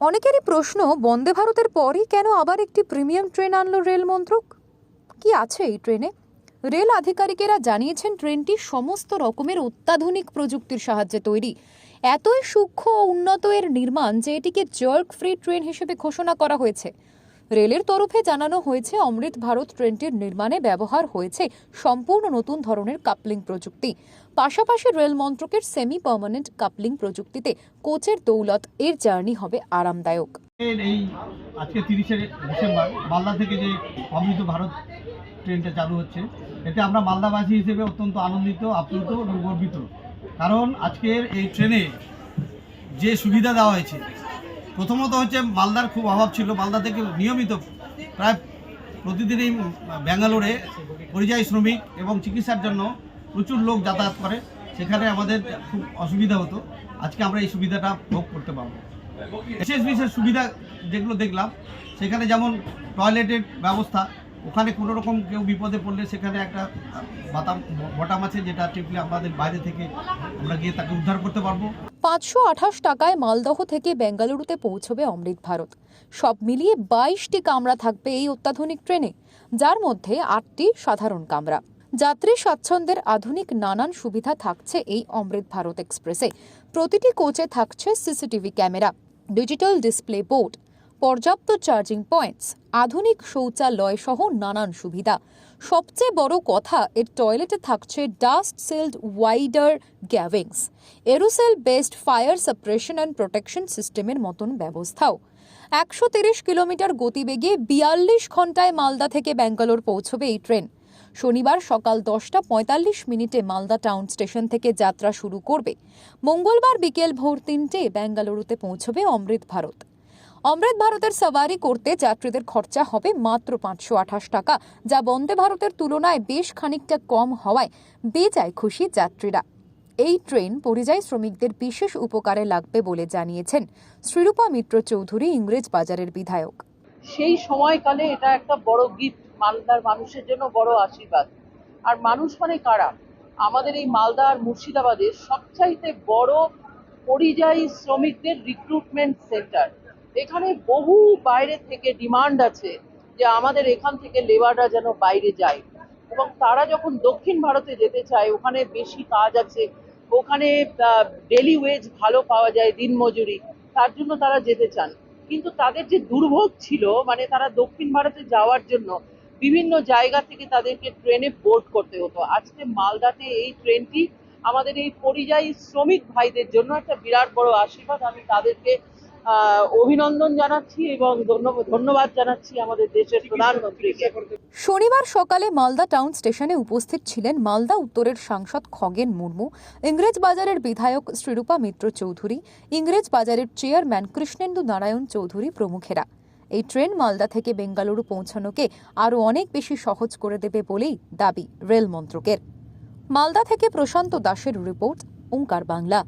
অনেকেরই প্রশ্ন, বন্দে ভারতের পরই কেন আবার একটি প্রিমিয়াম ট্রেন আনলো রেল মন্ত্রক কি আছে এই ট্রেনে? রেল আধিকারিকেরা জানিয়েছেন ট্রেনটি সমস্ত রকমের অত্যাধুনিক প্রযুক্তির সাহায্যে তৈরি। এতই সূক্ষ্ম ও উন্নত এর নির্মাণ যে এটিকে জার্ক ফ্রি ট্রেন হিসেবে ঘোষণা করা হয়েছে। রেলের তরফে জানানো হয়েছে, অমৃত ভারত ট্রেনটির নির্মাণে ব্যবহার হয়েছে সম্পূর্ণ নতুন ধরনের কাপলিং প্রযুক্তি। পাশাপাশি রেল মন্ত্রকের সেমি পার্মানেন্ট কাপলিং প্রযুক্তিতে কোচের দৌলত, এর জার্নি হবে আরামদায়ক। এই আজকে তিরিশে ডিসেম্বর, মালদা থেকে যে অমৃত ভারত ট্রেনটা চালু হচ্ছে, এতে আমরা মালদাবাসী হিসেবে অত্যন্ত আনন্দিত, আপ্লুত এবং গর্বিত। কারণ আজকের এই ট্রেনে যে সুবিধা দেওয়া হয়েছে প্রথমত হচ্ছে মালদার খুব অভাব ছিল। মালদা থেকে নিয়মিত প্রায় প্রতিদিনই ব্যাঙ্গালোরে পরিযায়ী শ্রমিক এবং চিকিৎসার জন্য প্রচুর লোক যাতায়াত করে। সেখানে আমাদের খুব অসুবিধা হতো। আজকে আমরা এই সুবিধাটা ভোগ করতে পারব। বিশেষ বিশেষ সুবিধা যেগুলো দেখলাম, সেখানে যেমন টয়লেটের ব্যবস্থা, ওখানে কোনো রকম কেউ বিপদে পড়লে সেখানে একটা বাতাম, বটাম আছে যেটা টিপলে আমাদের বাইরে থেকে আমরা গিয়ে তাকে উদ্ধার করতে পারব। পাঁচশো আঠাশ টাকায় মালদহ থেকে বেঙ্গালুরুতে পৌঁছবে অমৃত ভারত। সব মিলিয়ে বাইশটি কামরা থাকবে এই অত্যাধুনিক ট্রেনে, যার মধ্যে আটটি সাধারণ কামরা। যাত্রী স্বাচ্ছন্দ্যের আধুনিক নানান সুবিধা থাকছে এই অমৃত ভারত এক্সপ্রেসে। প্রতিটি কোচে থাকছে CCTV camera, digital display board পর্যাপ্ত চার্জিং পয়েন্টস আধুনিক শৌচালয় সহ নানান সুবিধা। সবচেয়ে বড় কথা, এর টয়লেটে থাকছে dust sealed wider gangways aerosol based fire suppression and protection সিস্টেমের মতন ব্যবস্থাও। একশো তিরিশ কিলোমিটার গতিবেগে বিয়াল্লিশ ঘন্টায় মালদা থেকে ব্যাঙ্গালোর পৌঁছবে এই ট্রেন। শনিবার সকাল দশটা পঁয়তাল্লিশ মিনিটে মালদা টাউন স্টেশন থেকে যাত্রা শুরু করবে। মঙ্গলবার বিকেল ভোর তিনটে বেঙ্গালুরুতে পৌঁছবে অমৃত ভারত। অমৃত ভারতের সাওয়ারি করতে যাত্রীদের খরচা হবে মাত্র পাঁচশো আঠাশ টাকা, যা বন্দে ভারতের তুলনায় বেশ খানিকটা কম হওয়ায় বেজায় খুশি যাত্রীরা। এই ট্রেন পরিযায়ী শ্রমিকদের বিশেষ উপকারে লাগবে বলে জানিয়েছেন শ্রীরূপা মিত্র চৌধুরী, ইংরেজ বাজারের বিধায়ক। সেই সময়কালে এটা একটা বড় গিফট মালদার মানুষের জন্য বড় আশীর্বাদ। আর মানুষ মানে কারা? আমাদের এই মালদা আর মুর্শিদাবাদের সবচাইতে বড় পরিযায়ী শ্রমিকদের রিক্রুটমেন্ট সেন্টার এখানে বহু বাইরে থেকে ডিমান্ড আছে যে আমাদের এখান থেকে লেবাররা যেন বাইরে যায়। এবং তারা যখন দক্ষিণ ভারতে যেতে চায়, ওখানে বেশি কাজ আছে, ওখানে ডেলি ওয়েজ ভালো পাওয়া যায় দিনমজুরি তার জন্য তারা যেতে চান। কিন্তু তাদের যে দুর্ভোগ ছিল মানে তারা দক্ষিণ ভারতে যাওয়ার জন্য বিভিন্ন জায়গা থেকে তাদেরকে ট্রেনে বোর্ড করতে হতো। আজকে মালদাতে এই ট্রেনটি আমাদের এই পরিযায়ী শ্রমিক ভাইদের জন্য একটা বিরাট বড় আশীর্বাদ। আমি তাদেরকে অভিনন্দন জানাচ্ছি এবং ধন্যবাদ জানাচ্ছি আমাদের দেশের প্রধানমন্ত্রীকে। শনিবার সকালে মালদা টাউন স্টেশনে উপস্থিত ছিলেন মালদা উত্তরের সাংসদ খগেন মুর্মু, ইংরেজ বাজারের বিধায়ক শ্রীরূপা মিত্র চৌধুরী, ইংরেজ বাজারের চেয়ারম্যান কৃষ্ণেন্দু নারায়ণ চৌধুরী প্রমুখেরা। এই ট্রেন মালদা থেকে বেঙ্গালুরু পৌঁছানোকে আরও অনেক বেশি সহজ করে দেবে বলেই দাবি রেল মন্ত্রকের মালদা থেকে প্রশান্ত দাসের রিপোর্ট, ওঙ্কার বাংলা।